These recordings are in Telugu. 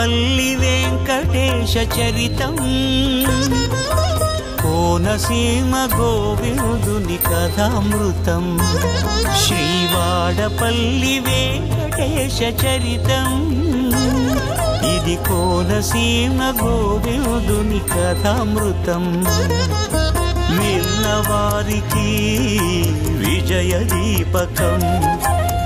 వాడపల్లి వెంకటేశ చరితం. కోనసీమ గోవిందుని కథామృతం. శ్రీవాడపల్లి వెంకటేశ చరితం. ఇది కోనసీమ గోవిందుని కథామృతం. విన్నవారికి విజయ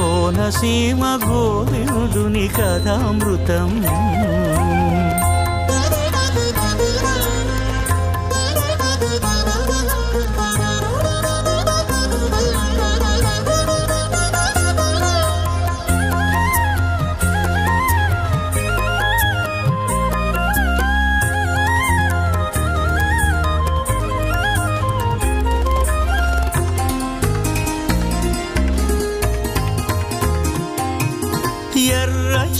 కోనసీమ గోవిందుని కథామృతం.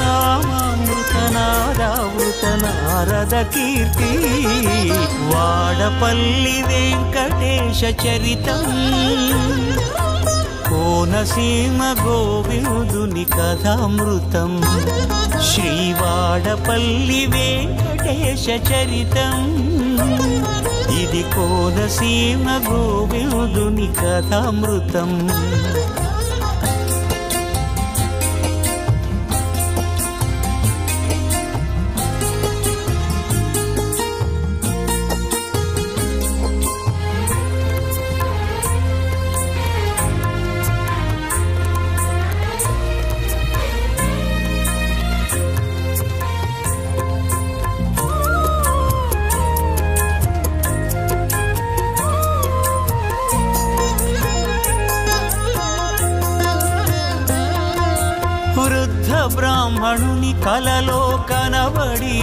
నామృతనారావృతనారద కీర్తి వాడపల్లి వెంకటేశ చరితం. కోనసీమ గోవిందుని కథామృతం. శ్రీవాడపల్లి వెంకటేశ చరితం. ఇది కోనసీమ గోవిందుని కథామృతం. బ్రాహ్మణుని కలలో కనబడి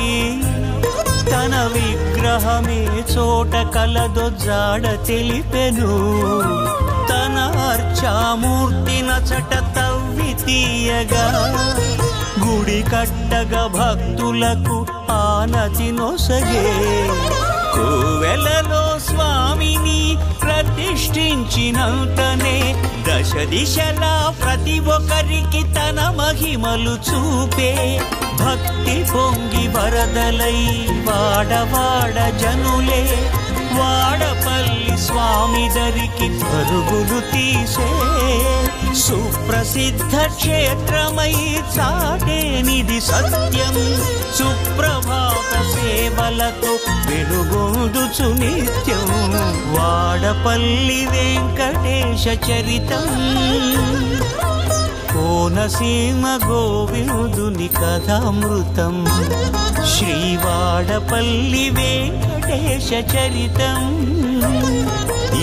తన విగ్రహమే చోట కలదొజ్జాడ తెలిపెను. తన అర్చామూర్తి నచట తవ్వి తీయగా గుడి కట్టగా భక్తులకు ఆనతి నొసగే. కోవెలలో స్వామిని ప్రతిష్ఠించినంతనే దశ దిశలా ప్రతి ఒక్కరికి తన మహిమలు చూపే భక్తి పొంగి వరదలై వాడవాడ జనులే వాడపల్లి స్వామి దరికి పరుగులు తీసే. సుప్రసిద్ధ క్షేత్రమై చాటేనిది సత్యం సుప్రభాత సేవలతో వెలుగొందుచు నిత్యం. వాడపల్లి వెంకటేశ చరితం. కోనసీమ గోవిందుని కథామృతం. శ్రీవాడపల్లి వెంకటేశ వెంకటేశ చరితం.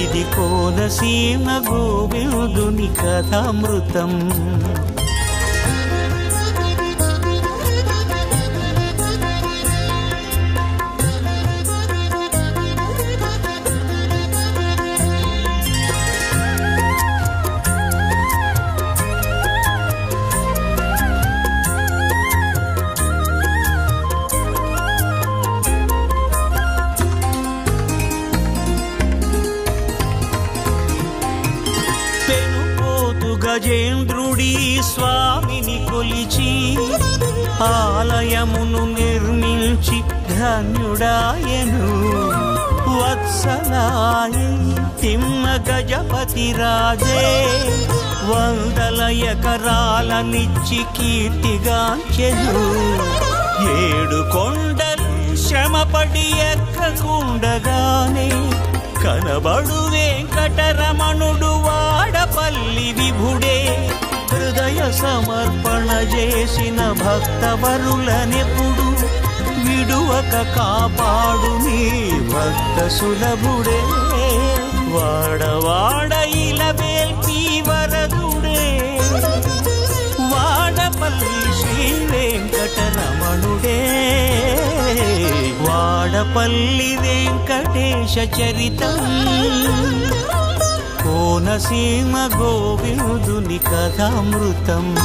ఇది కోనసీమ గోవిందుని కథామృతం. గజేంద్రుడి స్వామిని కొలిచి ఆలయమును నిర్మించి ధన్యుడాయను. వత్సలాయ తిమ్మ గజపతి రాజే వందల ఎకరాలనిచ్చి కీర్తిగాంచెను. ఏడు కొండలు శ్రమపడి ఎక్కకుండగానే కనబడు వెంకటరమణుడు వల్లి విభుడే హృదయ సమర్పణ చేసిన భక్తవరులనెప్పుడు విడువక కాపాడు నీ భక్త సులభుడే. వాడవాడ ఇలవేల్పి వరదుడే వాడపల్లి శ్రీ వెంకటరమణుడే వాడపల్లి వెంకటేశ చరితం కోనసీమ గోవిందుని కథామృతం.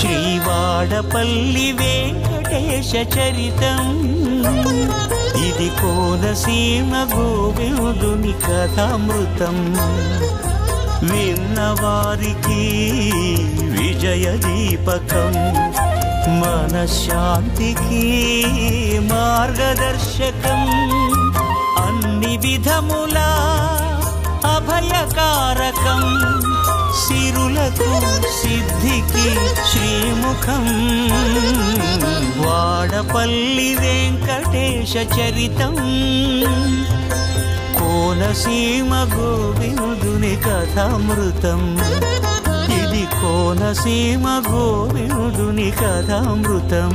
శ్రీవాడపల్లి వెంకటేశ చరితం. ఇది కోనసీమ గోవిందుని కథామృతం. విన్నవారికి విజయ దీపకం మనశ్శాంతికి మార్గదర్శకం. అన్ని విధములా సిరులకు సిద్ధికి శ్రీముఖం వాడపల్లి వెంకటేశ చరితం కోనసీమ గోవిందుని కథామృతం ఇది కోనసీమ గోవిందుని కథామృతం